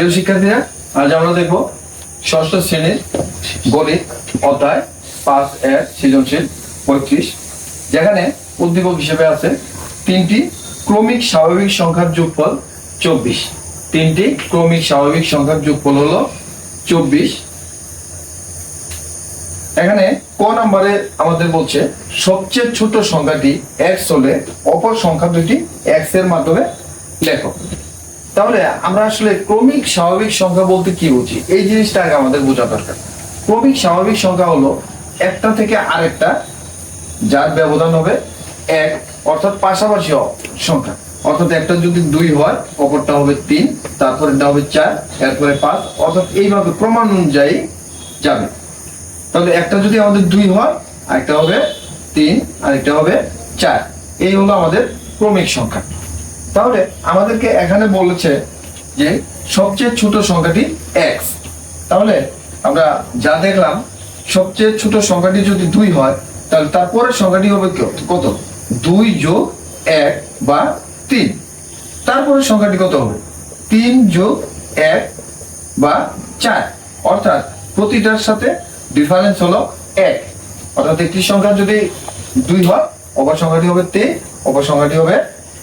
প্রিয় শিক্ষার্থীরা, আজ আমরা দেখব ষষ্ঠ শ্রেণির গণিত অধ্যায় পাঁচ, এক, সৃজনশীল, পঁয়ত্রিশ, যেখানে উদ্দীপক হিসেবে আছে তিনটি ক্রমিক স্বাভাবিক সংখ্যার যোগফল চব্বিশ। তিনটি ক্রমিক স্বাভাবিক সংখ্যার যোগফল হলো চব্বিশ। এখানে ক নম্বরে আমাদের বলছে, সবচেয়ে ছোট সংখ্যাটি এক্স হলে অপর সংখ্যা দুটি এক্সের মাধ্যমে লেখো। তাহলে আমরা আসলে ক্রমিক স্বাভাবিক সংখ্যা বলতে কি বুঝি? এই জিনিসটা আগে আমাদের বোঝা দরকার। ক্রমিক স্বাভাবিক সংখ্যা হলো একটা থেকে আরেকটা যার ব্যবধান হবে এক, অর্থাৎ পাশাপাশি সংখ্যা। অর্থাৎ একটা যদি দুই হয়, অপরটা হবে তিন তারপরেটা হবে চার, এরপরে পাঁচ, অর্থাৎ এইভাবে প্রমাণ অনুযায়ী যাবে। তাহলে একটা যদি আমাদের দুই হয়, আরেকটা হবে তিন, আরেকটা হবে চার। এই হলো আমাদের ক্রমিক সংখ্যা। তাহলে আমাদেরকে এখানে বলেছে যে সবচেয়ে ছোট সংখ্যাটি এক্স তাহলে আমরা যা দেখলাম, সবচেয়ে ছোট সংখ্যাটি যদি দুই হয়, তাহলে তারপরের সংখ্যাটি হবে কত? দুই যোগ এক বা তিন। তারপরের সংখ্যাটি কত হবে? তিন যোগ এক বা চার। অর্থাৎ প্রতিটার সাথে ডিফারেন্স হলো এক। অর্থাৎ একটি সংখ্যা যদি দুই হয়, অপর সংখ্যাটি হবে তিন, অপর সংখ্যাটি হবে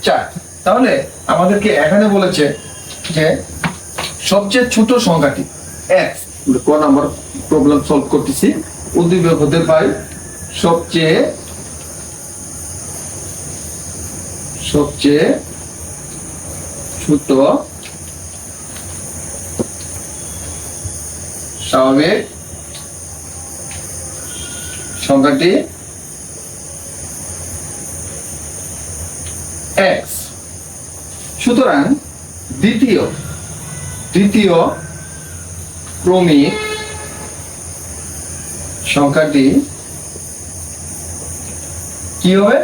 চার। তাহলে আমাদেরকে এখানে বলেছে যে সবচেয়ে ছোট সংখ্যাটি প্রবলেম সলভ করতেছি। হতে পাই সবচেয়ে সবচেয়ে ছোট স্বাভাবিক সংখ্যাটি এক্স সুতরাং দ্বিতীয় দ্বিতীয় ক্রমিক সংখ্যাটি কি হবে?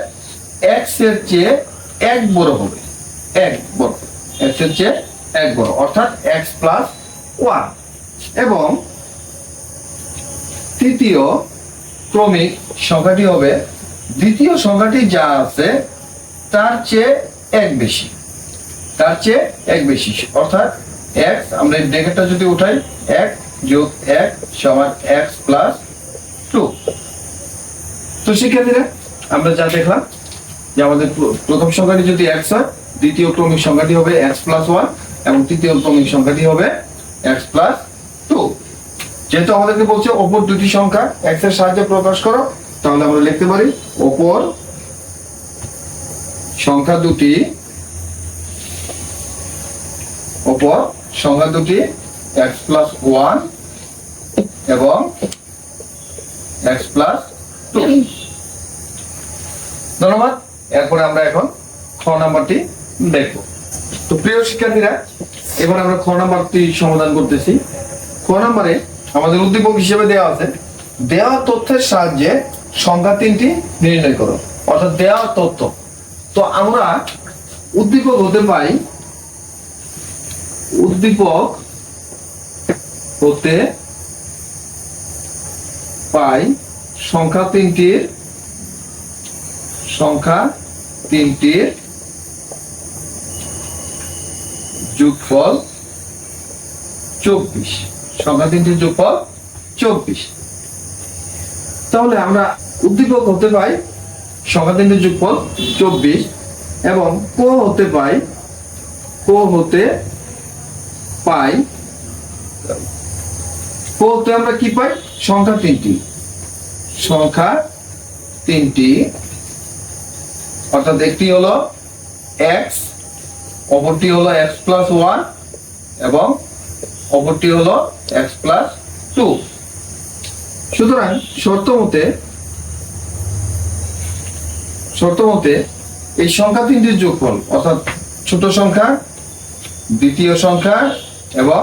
এক্সের চেয়ে এক বড় হবে। এক বড়। এক্সের চেয়ে এক বড়। অর্থাৎ এক্স প্লাস ওয়ান এবং তৃতীয় ক্রমিক সংখ্যাটি হবে। দ্বিতীয় সংখ্যাটি যা আছে, তার চেয়ে এক বেশি। তার চেয়ে এক বেশি। অর্থাৎ এক্স আমরা এই যদি উঠাই, এক যোগ এক সমান এক্স প্লাস টু তো শিক্ষার্থীরা আমরা যা দেখলাম, যে আমাদের প্রথম সংখ্যাটি যদি এক্স হয়, দ্বিতীয় ক্রমিক সংখ্যাটি হবে এক্স প্লাস ওয়ান এবং তৃতীয় ক্রমিক সংখ্যাটি হবে এক্স প্লাস টু যেহেতু আমাদেরকে বলছে অপর দুটি সংখ্যা এক্সের সাহায্যে প্রকাশ করো, তাহলে আমরা লিখতে পারি অপর সংখ্যা দুটি অপর সংখ্যা দুটি এক্স প্লাস ওয়ান এবং এক্স প্লাস টু ধন্যবাদ। এরপরে আমরা এখন খ নাম্বারটি দেখব। তো প্রিয় শিক্ষার্থীরা, এবার আমরা খ নাম্বারটি সমাধান করতেছি। খ নাম্বারে আমাদের উদ্দীপক হিসেবে দেওয়া আছে দেওয়া তথ্যের সাহায্যে সংখ্যা তিনটি নির্ণয় করো। অর্থাৎ দেওয়া তথ্য। তো আমরা উদ্দীপক হতে পাই উদ্দীপক হতে পাই সংখ্যা তিনটির সংখ্যা তিনটির যোগফল চব্বিশ। সংখ্যা তিনটির যোগফল চব্বিশ। তাহলে আমরা উদ্দীপক হতে পাই সংখ্যা তিনটির যোগফল চব্বিশ এবং কো হতে পাই, কো হতে পাই হতে আমরা কি পাই? সংখ্যা তিনটি। সংখ্যা তিনটি। অর্থাৎ একটি হলো এক্স অপরটি হলো এক্স প্লাস ওয়ান এবং অপরটি হলো এক্স প্লাস টু সুতরাং শর্ত মতে শর্ত মতে এই সংখ্যা তিনটির যোগফল, অর্থাৎ ছোট সংখ্যা, দ্বিতীয় সংখ্যা এবং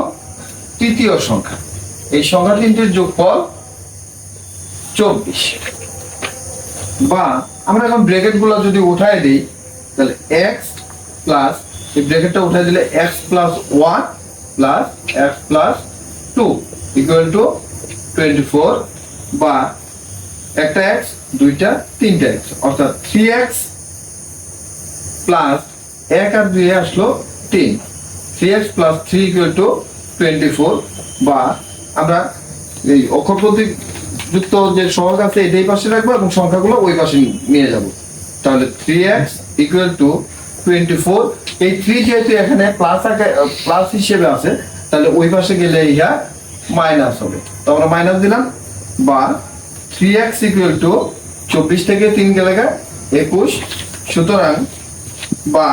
তৃতীয় সংখ্যা। এই সংখ্যা তিনটির যোগফল চব্বিশ। বা আমরা এখন ব্র্যাকেটগুলো যদি উঠাই দিই, তাহলে এক্স প্লাস এই ব্র্যাকেটটা উঠাই দিলে x plus one plus x plus two equal to twenty four বা একটা এক্স দুইটা, তিনটা এক্স অর্থাৎ থ্রি এক্স প্লাস এক আর দুই আসলো তিন। Three x plus three equal to twenty four বা আমরা এই অক্ষর প্রতীক যুক্ত যে সহগ আছে এটাই পাশে রাখব এবং সংখ্যাগুলো ওই পাশে নিয়ে যাব। তাহলে three x equal to twenty four এই থ্রি যেহেতু এখানে প্লাস প্লাস হিসেবে আছে, তাহলে ওই পাশে গেলে ইহা মাইনাস হবে। তো আমরা মাইনাস দিলাম, বা থ্রি এক্স ইকুয়াল টু চব্বিশ থেকে তিন গেলে একুশ, সুতরাং বা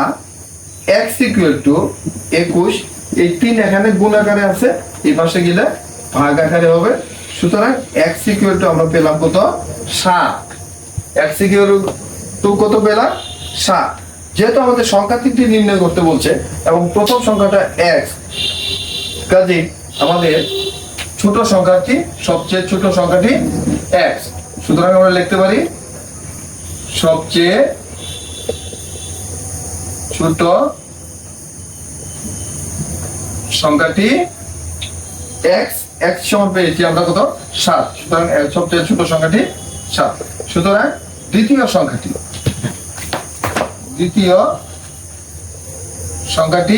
এক্স ইকুয়াল টু একুশ, এই তিন এখানে গুণ আকারে আছে, এই পাশে গেলে ভাগ আকারে হবে। সুতরাং এক্স ইকুয়াল টু আমরা পেলাম কত? সাত। এক্স ইকুয়াল টু কত পেলাম? সাত। যেহেতু আমাদের সংখ্যা তিনটি নির্ণয় করতে বলছে, এবং প্রথম সংখ্যাটা এক্স কাজে আমাদের ছোট সংখ্যাটি, সবচেয়ে ছোট সংখ্যাটি এক্স সুতরাং আমরা লিখতে পারি, সবচেয়ে ছোট সংখ্যাটি আমরা কত? সাত। সুতরাং সবচেয়ে ছোট সংখ্যাটি সাত। সুতরাং দ্বিতীয় সংখ্যাটি। দ্বিতীয় সংখ্যাটি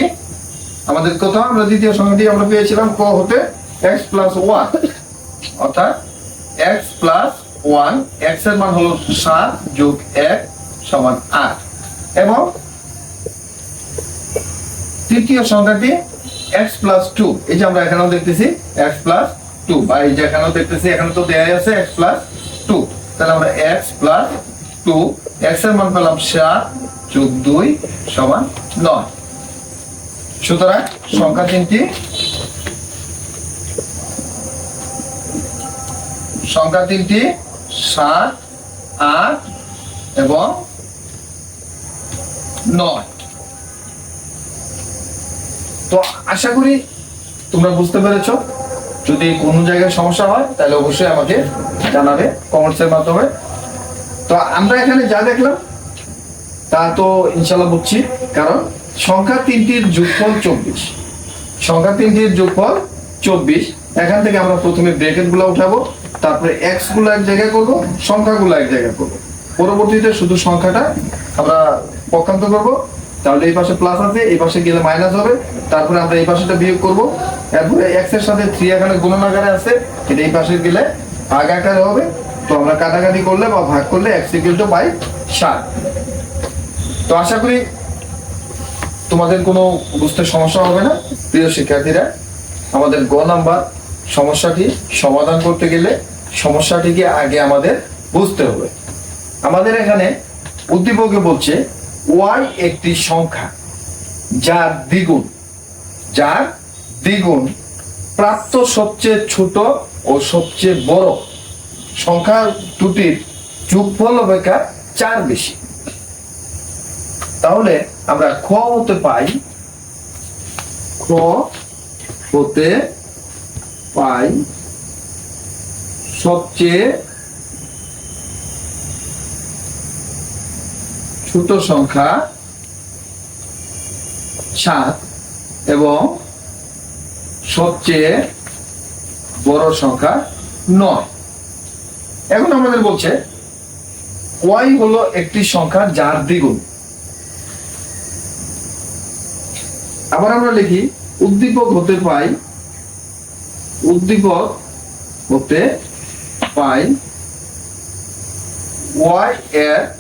আমাদের কত? আমরা দ্বিতীয় সংখ্যাটি আমরা পেয়েছিলাম ক হতে? এক্স প্লাস ওয়ান অর্থাৎ এক্স প্লাস ওয়ান এক্সের মান হলো সাত যোগ এক সমান আট। এবং তৃতীয় সংখ্যাটি এক্স প্লাস টু এই যে আমরা এখানেও দেখতেছি এক্স প্লাস টু বা এই যে এখানেও দেখতেছি, এখানে তো দেয়া আছে এক্স প্লাস টু তাহলে আমরা এক্স প্লাস টু এক্সের মান পেলাম সাত যোগ দুই সমান নয়। সুতরাং সংখ্যা তিনটি সংখ্যা তিনটি সাত, আট এবং নয়। তো আশা করি তোমরা বুঝতে পেরেছ। যদি কোনো জায়গায় সমস্যা হয়, তাহলে অবশ্যই আমাকে জানাবে কমেন্টসের মাধ্যমে। তো আমরা এখানে যা দেখলাম, তা তো ইনশাল্লাহ বুঝছি। কারণ সংখ্যা তিনটির যোগফল চব্বিশ। সংখ্যা তিনটির যোগফল চব্বিশ। এখান থেকে আমরা প্রথমে ব্রেকেটগুলো উঠাবো, তারপরে এক্সগুলো এক জায়গায় করব, সংখ্যাগুলো এক জায়গায় করব। পরবর্তীতে শুধু সংখ্যাটা আমরা পক্ষান্ত করব। তাহলে এই পাশে প্লাস আছে, এই পাশে গেলে মাইনাস হবে। তারপরে আমরা এই পাশেটা বিয়োগ করব। এরপরে এক্সের সাথে থ্রি এখানে গুণন আকারে আছে, এটা এই পাশে গেলে ভাগ আকারে হবে। তো আমরা কাটাকাটি করলে বা ভাগ করলে এক্স ইকুয়াল টু বাই ষাট। তো আশা করি তোমাদের কোনো বুঝতে সমস্যা হবে না, প্রিয় শিক্ষার্থীরা। আমাদের গ নাম্বার, সমস্যাটি সমাধান করতে গেলে সমস্যাটিকে আগে আমাদের বুঝতে হবে। আমাদের এখানে উদ্দীপকে বলছে ওয়াই একটি সংখ্যা, যার দ্বিগুণ যার দ্বিগুণ প্রাপ্ত সবচেয়ে ছোট ও সবচেয়ে বড়। সংখ্যা দুটির যোগফল অপেক্ষা চার বেশি। তাহলে আমরা খ হতে পাই, খ হতে পাই সবচেয়ে ছোট সংখ্যা সাত এবং সবচেয়ে বড় সংখ্যা নয়। এখন আমাদের বলছে ওয়াই হলো একটি সংখ্যা যার দ্বিগুণ। আবার আমরা লিখি, উদ্দীপক হতে পাই, উদ্দীপক হতে পাই ওয়াই এর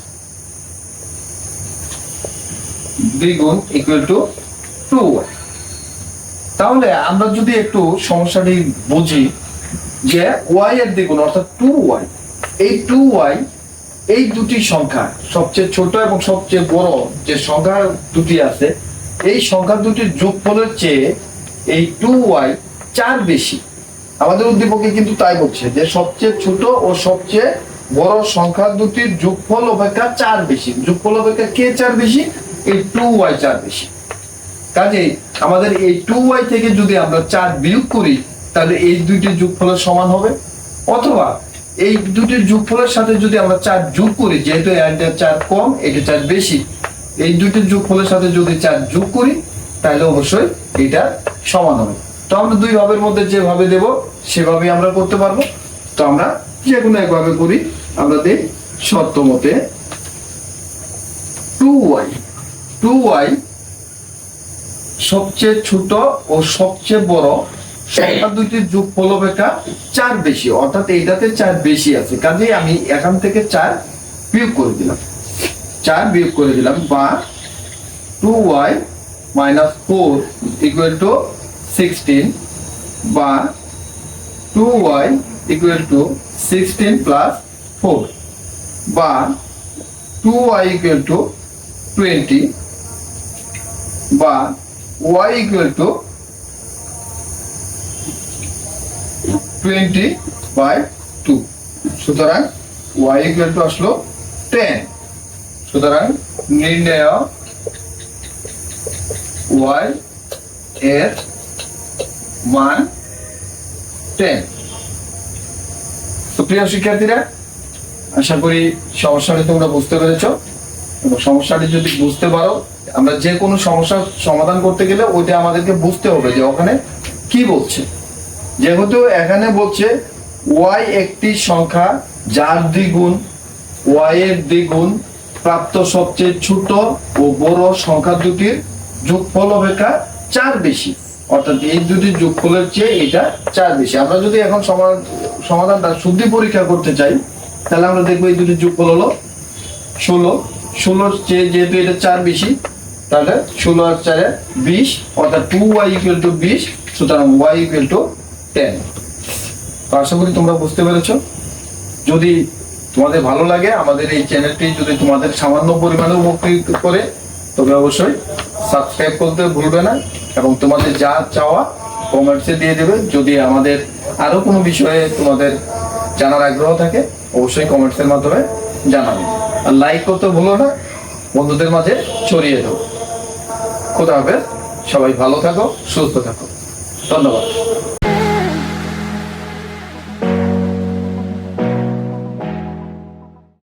দ্বিগুণ ইকুয়াল টু টু তাহলে আমরা যদি একটু সমস্যাটি বুঝি যে ওয়াই এর দ্বিগুণ, অর্থাৎ টু ওয়াই এই টু ওয়াই এই দুটি সংখ্যা, সবচেয়ে ছোট এবং সবচেয়ে বড় যে সংখ্যা দুটি আছে, এই সংখ্যা দুটির যোগফলের চেয়ে এই টু ওয়াই চার বেশি। আমাদের উদ্দীপকে কিন্তু তাই বলছে যে সবচেয়ে ছোট ও সবচেয়ে বড় সংখ্যা দুটির যোগফল অপেক্ষা চার বেশি। যোগফল অপেক্ষা কে চার বেশি? এই টু ওয়াই চার বেশি। কাজে আমাদের এই টু ওয়াই থেকে যদি আমরা চার বিয়োগ করি, তাহলে এই দুইটির যোগফলের সমান হবে। অথবা এই দুটির যোগফলের সাথে যদি আমরা চার যোগ করি, যেহেতু এটা চার কম, এটা চার বেশি, এই দুটির যোগফলের সাথে যদি চার যোগ করি, তাহলে অবশ্যই এটা সমান হবে। তো আমরা দুই ভাবের মধ্যে যেভাবে দেব সেভাবে আমরা করতে পারব। তো আমরা যে কোনো একভাবে করি আমরা দিই শর্ত মতে টু ওয়াই টু ওয়াই সবচেয়ে ছোট ও সবচেয়ে বড় সংখ্যা দুইটির যোগ ফল অপেক্ষা চার বেশি, অর্থাৎ এইটাতে চার বেশি আছে। কাজেই আমি এখান থেকে চার বিয়োগ করে দিলাম। চার বিয়োগ করে দিলাম, বা two y minus four equal to sixteen বা two y equal to sixteen plus four বা two y equal to twenty বা y equal to twenty by two সুতরাং ওয়াই ইকুয়াল টু আসলো টেন সুতরাং নির্ণয় ওয়াই এর মান টেন তো প্রিয় শিক্ষার্থীরা, আশা করি সমস্যাটি তোমরা বুঝতে পেরেছ। এবং সমস্যাটি যদি বুঝতে পারো আমরা যে কোনো সমস্যার সমাধান করতে গেলে ওইটা আমাদেরকে বুঝতে হবে যে ওখানে কি বলছে। যেহেতু এখানে বলছে ওয়াই একটি সংখ্যা যার দ্বিগুণ ওয়াই এর দ্বিগুণ প্রাপ্ত সবচেয়ে ছোট ও বড় সংখ্যা দুটির যোগফল অপেক্ষা চার বেশি। অর্থাৎ এই দুটির যোগফলের চেয়ে এটা চার বেশি। আমরা যদি এখন সমা- সমাধানটা শুদ্ধি পরীক্ষা করতে চাই, তাহলে আমরা দেখব এই দুটির যোগফল হলো ষোলো। ষোলোর চেয়ে যেহেতু এটা চার বেশি তাহলে ষোলো আর চারে বিশ, অর্থাৎ টু ওয়াই ইকুয়াল টু বিশ, সুতরাং ওয়াই ইকুয়াল টু টেন তো আশা করি তোমরা বুঝতে পেরেছ। যদি তোমাদের ভালো লাগে, আমাদের এই চ্যানেলটি যদি তোমাদের সামান্য পরিমাণে উপকৃত করে, তবে অবশ্যই সাবস্ক্রাইব করতে ভুলবে না এবং তোমাদের যা চাওয়া কমেন্টসে দিয়ে দেবে। যদি আমাদের আরও কোনো বিষয়ে তোমাদের জানার আগ্রহ থাকে, অবশ্যই কমেন্টসের মাধ্যমে জানাবে। আর লাইক করতে ভুলো না, বন্ধুদের মাঝে ছড়িয়ে দাও খোদা হাফেজ সবাই ভালো থাকো সুস্থ থাকো। ধন্যবাদ।